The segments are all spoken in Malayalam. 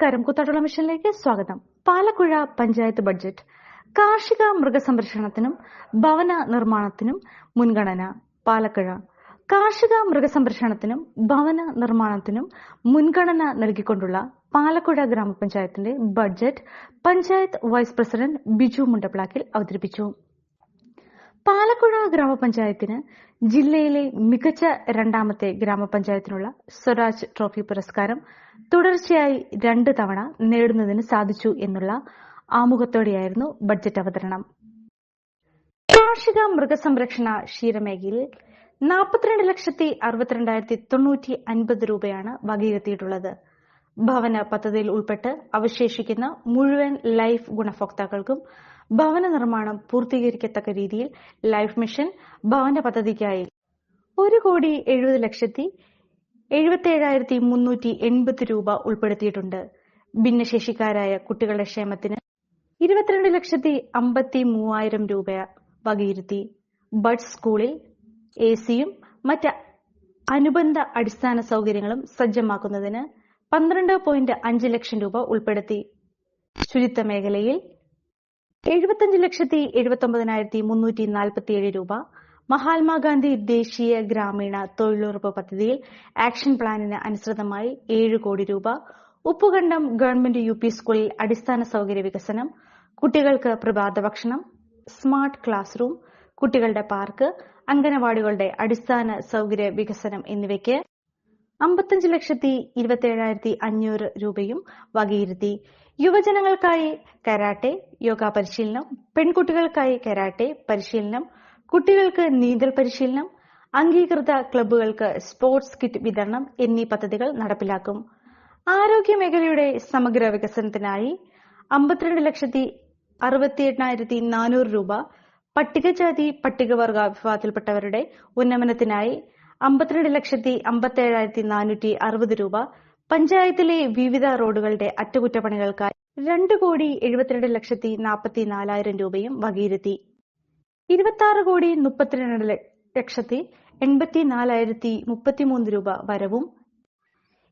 നമസ്കാരം. കുത്താട്ടുള്ള മിഷനിലേക്ക് സ്വാഗതം. പാലക്കുഴ പഞ്ചായത്ത് ബഡ്ജറ്റ്. കാർഷിക മൃഗസംരക്ഷണത്തിനും ഭവന നിർമ്മാണത്തിനും മുൻഗണന പാലക്കുഴ. കാർഷിക മൃഗസംരക്ഷണത്തിനും ഭവന നിർമ്മാണത്തിനും മുൻഗണന നൽകിക്കൊണ്ടുള്ള പാലക്കുഴ ഗ്രാമപഞ്ചായത്തിന്റെ budget panchayat vice president Biju Mundaplakkil അവതരിപ്പിച്ചു. പാലക്കുഴ ഗ്രാമപഞ്ചായത്തിന് ജില്ലയിലെ മികച്ച രണ്ടാമത്തെ ഗ്രാമപഞ്ചായത്തിനുള്ള സ്വരാജ് ട്രോഫി പുരസ്കാരം തുടർച്ചയായി രണ്ട് തവണ നേടുന്നതിന് സാധിച്ചു എന്നുള്ള ആമുഖത്തോടെയായിരുന്നു ബഡ്ജറ്റ് അവതരണം. കാർഷിക മൃഗസംരക്ഷണ ക്ഷീരമേഖലയിൽ നാൽപ്പത്തിരണ്ട് ലക്ഷത്തി അറുപത്തിരണ്ടായിരത്തി തൊണ്ണൂറ്റി അൻപത് രൂപയാണ് വകയിരുത്തിയിട്ടുള്ളത്. ഭവന പദ്ധതിയിൽ ഉൾപ്പെട്ട് അവശേഷിക്കുന്ന മുഴുവൻ ലൈഫ് ഗുണഭോക്താക്കൾക്കും ഭവന നിർമ്മാണം പൂർത്തീകരിക്കത്തക്ക രീതിയിൽ ലൈഫ് മിഷൻ ഭവന പദ്ധതിക്കായി ഒരു കോടി എഴുപത് ലക്ഷത്തി എഴുപത്തേഴായിരത്തി മുന്നൂറ്റി എൺപത് രൂപ ഉൾപ്പെടുത്തിയിട്ടുണ്ട്. ഭിന്നശേഷിക്കാരായ കുട്ടികളുടെ ക്ഷേമത്തിന് ഇരുപത്തിരണ്ട് ലക്ഷത്തി അമ്പത്തി മൂവായിരം രൂപ വകയിരുത്തി. ബഡ് സ്കൂളിൽ എ സിയും മറ്റ് അനുബന്ധ അടിസ്ഥാന സൗകര്യങ്ങളും സജ്ജമാക്കുന്നതിന് പന്ത്രണ്ട് പോയിന്റ് അഞ്ച് ലക്ഷം രൂപ ഉൾപ്പെടുത്തി. ശുചിത്വ മേഖലയിൽ എഴുപത്തഞ്ച് ലക്ഷത്തി എഴുപത്തി ഒമ്പതിനായിരത്തി മുന്നൂറ്റി നാൽപ്പത്തിയേഴ് രൂപ. മഹാത്മാഗാന്ധി ദേശീയ ഗ്രാമീണ തൊഴിലുറപ്പ് പദ്ധതിയിൽ ആക്ഷൻ പ്ലാനിന് അനുസൃതമായി ഏഴ് കോടി രൂപ. ഉപ്പുകണ്ടം ഗവൺമെന്റ് യു സ്കൂളിൽ അടിസ്ഥാന സൗകര്യ വികസനം. കുട്ടികൾക്ക് പ്രഭാത ഭക്ഷണം. Smart class room. കുട്ടികളുടെ പാർക്ക്. അംഗനവാടികളുടെ അടിസ്ഥാന സൗകര്യ വികസനം എന്നിവയ്ക്ക് അമ്പത്തഞ്ച് ലക്ഷത്തി ഇരുപത്തിയേഴായിരത്തി അഞ്ഞൂറ് രൂപയും വകയിരുത്തി. യുവജനങ്ങൾക്കായി കരാട്ടെ യോഗ പരിശീലനം പെൺകുട്ടികൾക്കായി കരാട്ടെ പരിശീലനം കുട്ടികൾക്ക് നീന്തൽ പരിശീലനം അംഗീകൃത ക്ലബ്ബുകൾക്ക് സ്പോർട്സ് കിറ്റ് വിതരണം എന്നീ പദ്ധതികൾ നടപ്പിലാക്കും. ആരോഗ്യ മേഖലയുടെ സമഗ്ര വികസനത്തിനായി അമ്പത്തിരണ്ട് ലക്ഷത്തി അറുപത്തി എണ്ണായിരത്തി നാനൂറ് രൂപ പട്ടികജാതി പട്ടികവർഗ വിഭാഗത്തിൽപ്പെട്ടവരുടെ ഉന്നമനത്തിനായി അമ്പത്തിരണ്ട് ലക്ഷത്തി അമ്പത്തി ഏഴായിരത്തി നാനൂറ്റി അറുപത് രൂപ പഞ്ചായത്തിലെ വിവിധ റോഡുകളുടെ അറ്റകുറ്റപ്പണികൾക്കായി രണ്ട് കോടി എഴുപത്തിരണ്ട് ലക്ഷത്തി നാൽപ്പത്തി നാലായിരം രൂപയും വകയിരുത്തി. ഇരുപത്തി ആറ് കോടി മുപ്പത്തിരണ്ട് ലക്ഷത്തി എൺപത്തി നാലായിരത്തി മുപ്പത്തിമൂന്ന് രൂപ വരവും.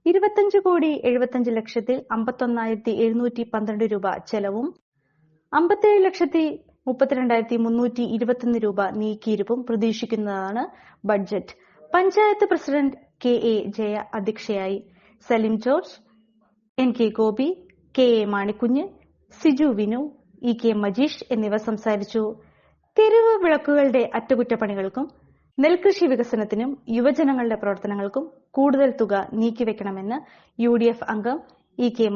ഇരുപത്തഞ്ച് കോടി എഴുപത്തഞ്ച് ലക്ഷത്തിൽ അമ്പത്തൊന്നായിരത്തി എഴുന്നൂറ്റി പന്ത്രണ്ട് രൂപ ചെലവും. അമ്പത്തേഴ് ലക്ഷത്തി മുപ്പത്തിരണ്ടായിരത്തി മുന്നൂറ്റി ഇരുപത്തൊന്ന് രൂപ നീക്കിയിരിപ്പും പ്രതീക്ഷിക്കുന്നതാണ് budget. Panchayat president K A Jaya അധ്യക്ഷയായി. Salim George N K Gopi K A Manikkunju Siju Vinu E K Majeesh എന്നിവർ സംസാരിച്ചു. തെരുവ് വിളക്കുകളുടെ അറ്റകുറ്റപ്പണികൾക്കും നെൽകൃഷി വികസനത്തിനും യുവജനങ്ങളുടെ പ്രവർത്തനങ്ങൾക്കും കൂടുതൽ തുക നീക്കിവെക്കണമെന്ന് യു ഡി എഫ് അംഗം ഇ കെ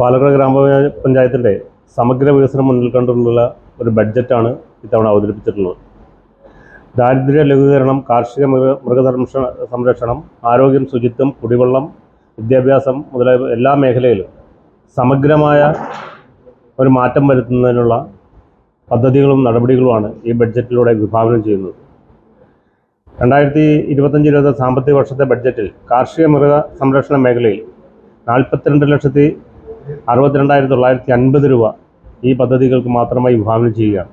പാലക്കാട് ഗ്രാമപഞ്ചായത്തിന്റെ സമഗ്ര വികസനം മുന്നിൽ കണ്ടുള്ള ഒരു ബഡ്ജറ്റാണ് ഇത്തവണ അവതരിപ്പിച്ചിട്ടുള്ളത്. ദാരിദ്ര്യ ലഘൂകരണം കാർഷിക മൃഗ സംരക്ഷണം ആരോഗ്യം ശുചിത്വം കുടിവെള്ളം വിദ്യാഭ്യാസം മുതലായ എല്ലാ മേഖലയിലും സമഗ്രമായ ഒരു മാറ്റം വരുത്തുന്നതിനുള്ള പദ്ധതികളും നടപടികളുമാണ് ഈ ബഡ്ജറ്റിലൂടെ വിഭാവനം ചെയ്യുന്നത്. രണ്ടായിരത്തി ഇരുപത്തഞ്ച് ഇരുപത് സാമ്പത്തിക വർഷത്തെ ബഡ്ജറ്റിൽ കാർഷിക മൃഗ സംരക്ഷണ മേഖലയിൽ നാൽപ്പത്തിരണ്ട് ലക്ഷത്തി അറുപത്തിരണ്ടായിരത്തി തൊള്ളായിരത്തി അൻപത് രൂപ ഈ പദ്ധതികൾക്ക് മാത്രമായി വിഭാവനം ചെയ്യുകയാണ്.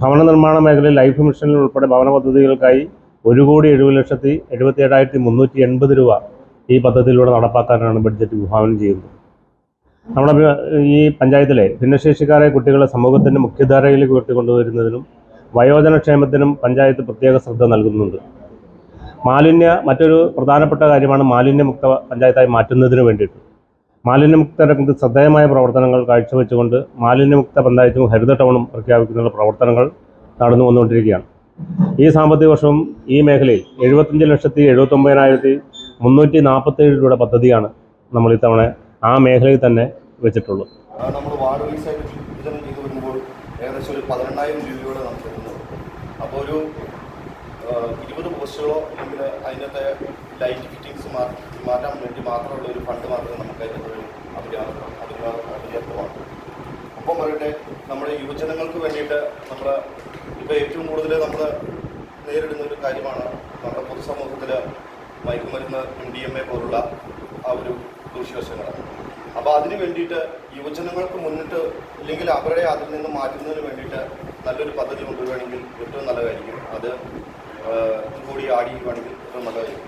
ഭവന നിർമ്മാണ മേഖലയിൽ ലൈഫ് മിഷനിൽ ഉൾപ്പെടെ ഭവന പദ്ധതികൾക്കായി ഒരു കോടി എഴുപത് ലക്ഷത്തി എഴുപത്തി ഏഴായിരത്തി മുന്നൂറ്റി എൺപത് രൂപ ഈ പദ്ധതിയിലൂടെ നടപ്പാക്കാനാണ് ബഡ്ജറ്റ് വിഭാവനം ചെയ്യുന്നത്. നമ്മുടെ ഈ പഞ്ചായത്തിലെ ഭിന്നശേഷിക്കാരെ കുട്ടികളെ സമൂഹത്തിന്റെ മുഖ്യധാരയിലേക്ക് ഉയർത്തിക്കൊണ്ടുവരുന്നതിനും വയോജനക്ഷേമത്തിനും പഞ്ചായത്ത് പ്രത്യേക ശ്രദ്ധ നൽകുന്നുണ്ട്. മാലിന്യ മറ്റൊരു പ്രധാനപ്പെട്ട കാര്യമാണ് മാലിന്യമുക്ത പഞ്ചായത്തായി മാറ്റുന്നതിന് വേണ്ടിയിട്ട്. മാലിന്യമുക്ത രംഗത്ത് ശ്രദ്ധേയമായ പ്രവർത്തനങ്ങൾ കാഴ്ചവെച്ചുകൊണ്ട് മാലിന്യമുക്ത പഞ്ചായത്തും ഹരിത ടൗണും പ്രഖ്യാപിക്കുന്ന പ്രവർത്തനങ്ങൾ നടന്നു വന്നുകൊണ്ടിരിക്കുകയാണ്. ഈ സാമ്പത്തിക വർഷം ഈ മേഖലയിൽ എഴുപത്തഞ്ച് ലക്ഷത്തി എഴുപത്തൊമ്പതിനായിരത്തി മുന്നൂറ്റി നാൽപ്പത്തേഴ് രൂപയുടെ പദ്ധതിയാണ് നമ്മൾ ഇത്തവണ ആ മേഖലയിൽ തന്നെ വെച്ചിട്ടുള്ളത്. നമ്മൾ വാർഡ് ഏകദേശം ഒരു പതിനെണ്ണായിരം രൂപയോടെ അപ്പോൾ ഒരു ലൈറ്റ് വേണ്ടി മാത്രമുള്ള ഒരു നമ്മുടെ യുവജനങ്ങൾക്ക് വേണ്ടിയിട്ട് നമ്മൾ ഇപ്പോൾ ഏറ്റവും കൂടുതൽ നമ്മൾ നേരിടുന്ന ഒരു കാര്യമാണ് നമ്മുടെ പൊതുസമൂഹത്തിൽ മയക്കുമരുന്ന് എം ഡി എം എ പോലുള്ള ആ ഒരു ദൂഷ്യവശങ്ങളാണ് അപ്പോൾ അതിന് വേണ്ടിയിട്ട് യുവജനങ്ങൾക്ക് മുന്നിട്ട് ഇല്ലെങ്കിൽ അവരെ അതിൽ നിന്ന് മാറ്റുന്നതിന് വേണ്ടിയിട്ട് നല്ലൊരു പദ്ധതി കൊണ്ടുവരികയാണെങ്കിൽ ഏറ്റവും നല്ലതായിരിക്കും. അത് കൂടി ആടി ഏറ്റവും നല്ലതായിരിക്കും.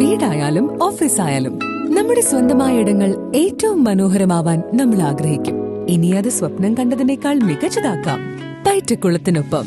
വീടായാലും ഓഫീസായാലും നമ്മുടെ സ്വന്തമായ ഇടങ്ങൾ ഏറ്റവും മനോഹരമാവാൻ നമ്മൾ ആഗ്രഹിക്കും. ഇനി അത് സ്വപ്നം കണ്ടതിനേക്കാൾ മികച്ചതാക്കാം. പൈറ്റക്കുളത്തിനൊപ്പം